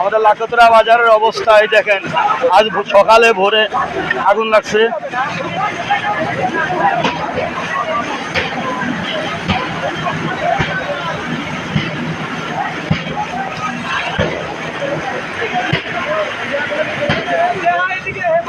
আমাদের লাখতরা বাজারের অবস্থা এই দেখেন। আজ সকালে ভোরে আগুন লাগছে।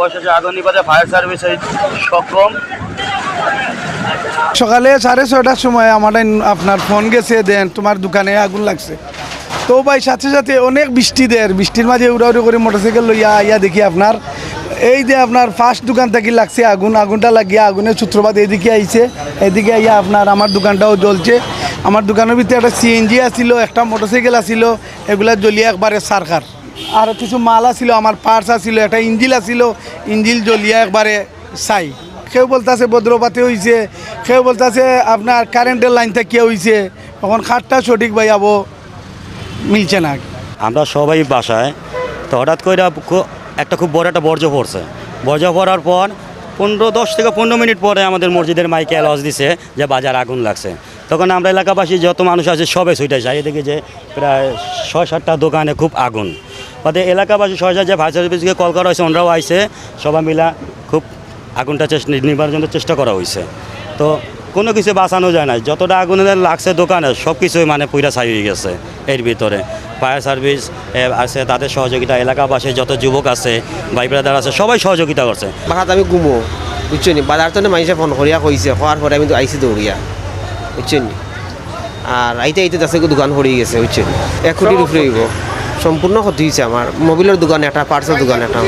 অবশেষে আগুন ফায়ার সার্ভিস সক্ষম। সকালে সাড়ে ছয়টার সময় আমার আপনার ফোন গেছে, দেন তোমার দোকানে আগুন লাগছে। তো ভাই, সাথে সাথে অনেক বৃষ্টি দেয়, বৃষ্টির মাঝে উড়াউড়ি করে মোটরসাইকেল লইয়া আইয়া দেখি আপনার, এই যে আপনার ফার্স্ট দোকান থেকে লাগছে আগুন, আগুনটা লাগিয়ে আগুনের সূত্রপাত এদিকে আইছে, এদিকে আইয়া আপনার আমার দোকানটাও জ্বলছে। আমার দোকানের ভিতরে একটা সিএনজি আসিল একটা মোটরসাইকেল আসিল এগুলা জ্বলিয়ে একবারে সারকার আর কিছু মাল আসিল আমার পার্স আসিল একটা ইঞ্জিল আসিল ইঞ্জিল জ্বলিয়া একবারে চাই। কেউ বলতেছে বদ্রপাতি হয়েছে কেউ বলতেছে, আপনার কারেন্টের লাইন থেকে হয়েছে তখন খাটটা সঠিক ভাই আবো মিলছে না। আমরা সবাই বাসায়, তো হঠাৎ করে একটা খুব বড় একটা বর্জ্য পড়ছে। বর্জ্য পড়ার পর পনেরো, দশ থেকে পনেরো মিনিট পরে আমাদের মসজিদের মাইকে অ্যালাউন্স দিছে যে বাজার আগুন লাগছে। তখন আমরা এলাকাবাসী যত মানুষ আছে সবে ছুটে যাই, এদিকে যে প্রায় ছয়, সাতটা দোকানে খুব আগুন। তাদের এলাকাবাসী ছয় সাত যে ফায়ার সার্ভিসকে কল করা হয়েছে ওনারাও আইসে। সবাই মিলা খুব আগুনটা চেষ্টা জন্য চেষ্টা করা হয়েছে। তো কোনো কিছু বাঁচানো যায় না যতটা আগুন লাগছে দোকানে সব কিছুই মানে পুরা ছাই হয়ে গেছে এর ভিতরে। ফায়ার সার্ভিস আছে তাদের সহযোগিতা এলাকাবাসী যত যুবক আছে ভাই ব্রাদার আছে সবাই সহযোগিতা করছে। বাসাত আমি ঘুমো বুঝছ নি? বাজার তো মানুষে ফোন করিয়া কইছে হওয়ার পরে আমি তো আইসি দৌড়িয়া বুঝছ নি? আর আইতে আইতে তাছে দোকান হরিয়ে গেছে বুঝছ এক কোটির উপরে হইব সম্পূর্ণ ক্ষতি হয়েছে আমার। মোবিলের দোকান একটা পার্সের দোকান একটা।